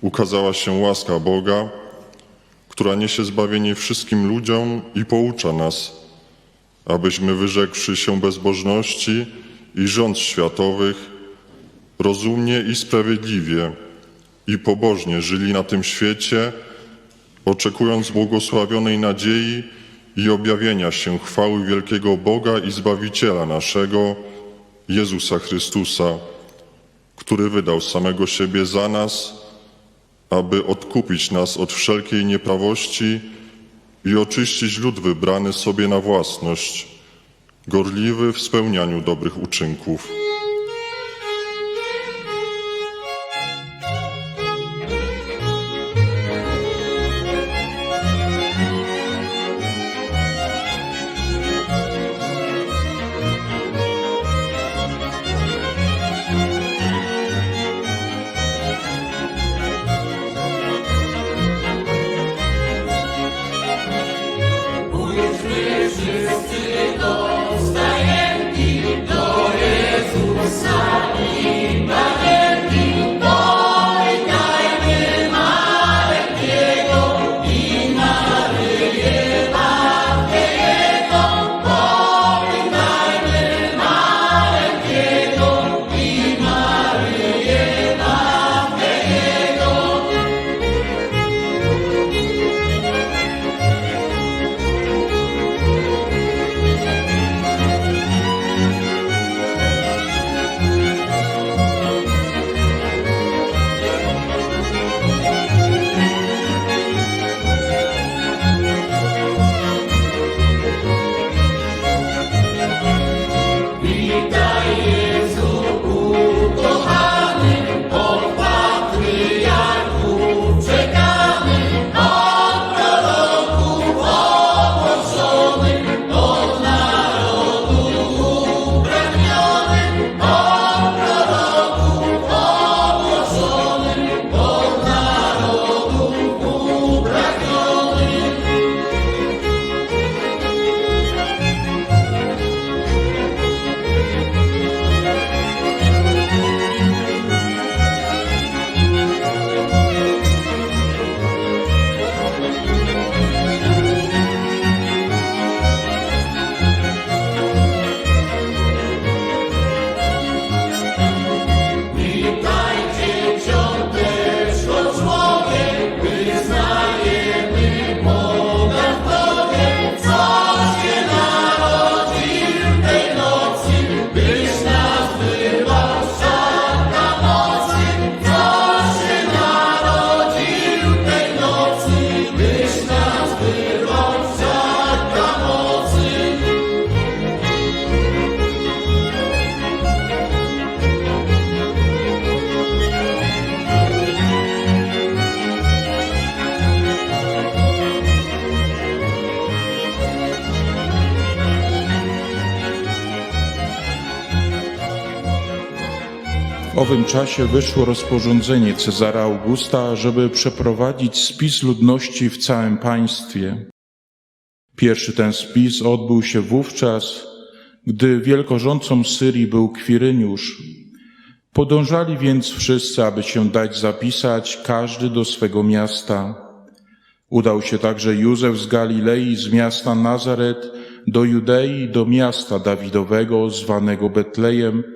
ukazała się łaska Boga, która niesie zbawienie wszystkim ludziom i poucza nas, abyśmy wyrzekłszy się bezbożności i rząd światowych, rozumnie i sprawiedliwie i pobożnie żyli na tym świecie, oczekując błogosławionej nadziei i objawienia się chwały wielkiego Boga i Zbawiciela naszego, Jezusa Chrystusa, który wydał samego siebie za nas, aby odkupić nas od wszelkiej nieprawości i oczyścić lud wybrany sobie na własność, gorliwy w spełnianiu dobrych uczynków. Owym czasie wyszło rozporządzenie Cezara Augusta, żeby przeprowadzić spis ludności w całym państwie. Pierwszy ten spis odbył się wówczas, gdy wielkorządcą Syrii był Kwiryniusz. Podążali więc wszyscy, aby się dać zapisać, każdy do swego miasta. Udał się także Józef z Galilei, z miasta Nazaret, do Judei, do miasta Dawidowego, zwanego Betlejem,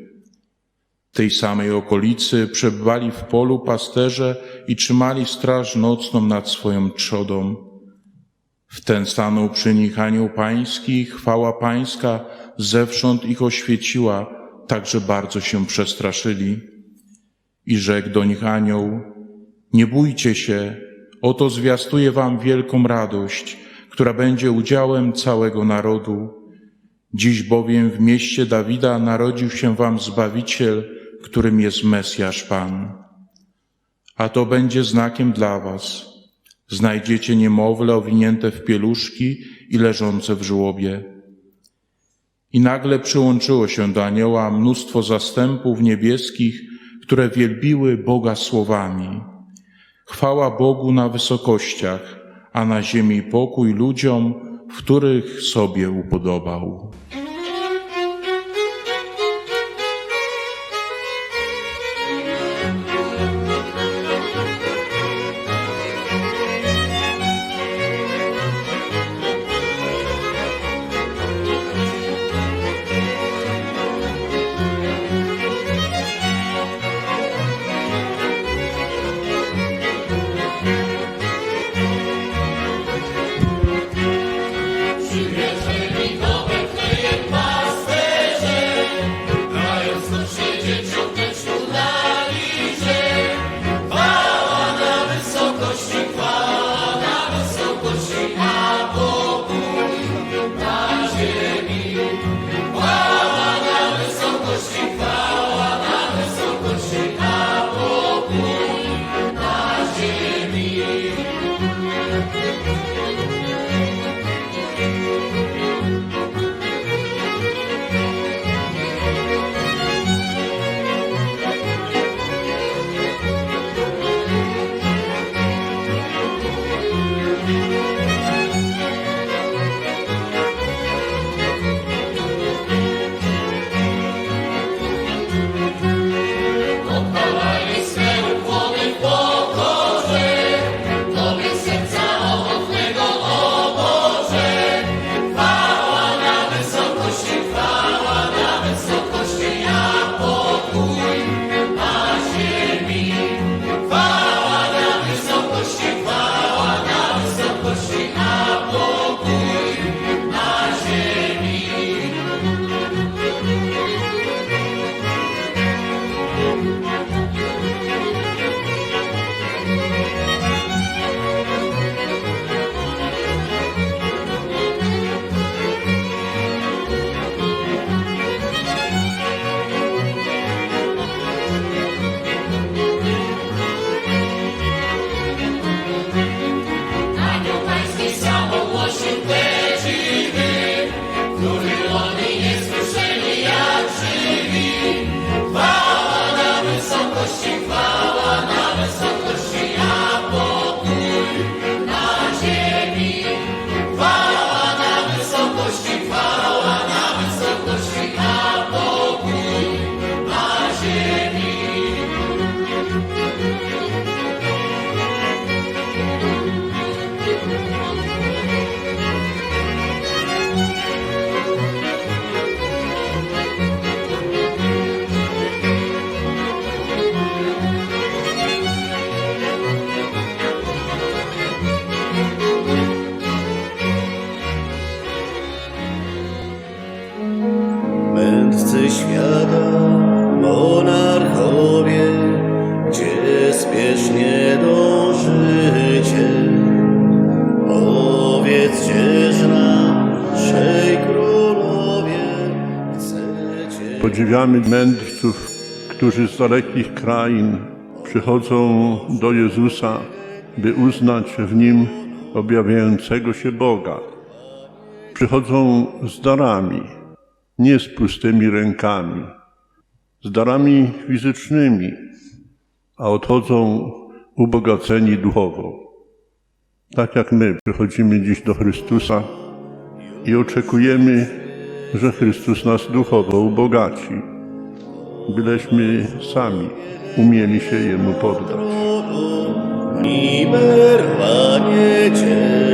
Tej samej okolicy przebywali w polu pasterze i trzymali straż nocną nad swoją trzodą. Wtem stanął przy nich anioł pański, chwała pańska zewsząd ich oświeciła, tak że bardzo się przestraszyli. I rzekł do nich anioł, nie bójcie się, oto zwiastuję wam wielką radość, która będzie udziałem całego narodu. Dziś bowiem w mieście Dawida narodził się wam Zbawiciel, którym jest Mesjasz Pan. A to będzie znakiem dla was. znajdziecie niemowlę owinięte w pieluszki i leżące w żłobie. I nagle przyłączyło się do anioła mnóstwo zastępów niebieskich, które wielbiły Boga słowami. Chwała Bogu na wysokościach, a na ziemi pokój ludziom, w których sobie upodobał. Monarchowie, gdzie spiesznie dążycie? Powiedzcież nam, trzej królowie, chcecie... Podziwiamy mędrców, którzy z dalekich krain przychodzą do Jezusa, by uznać w Nim objawiającego się Boga. Przychodzą z darami, nie z pustymi rękami, z darami fizycznymi, a odchodzą ubogaceni duchowo. Tak jak my przychodzimy dziś do Chrystusa i oczekujemy, że Chrystus nas duchowo ubogaci, byleśmy sami umieli się Jemu poddać. Cię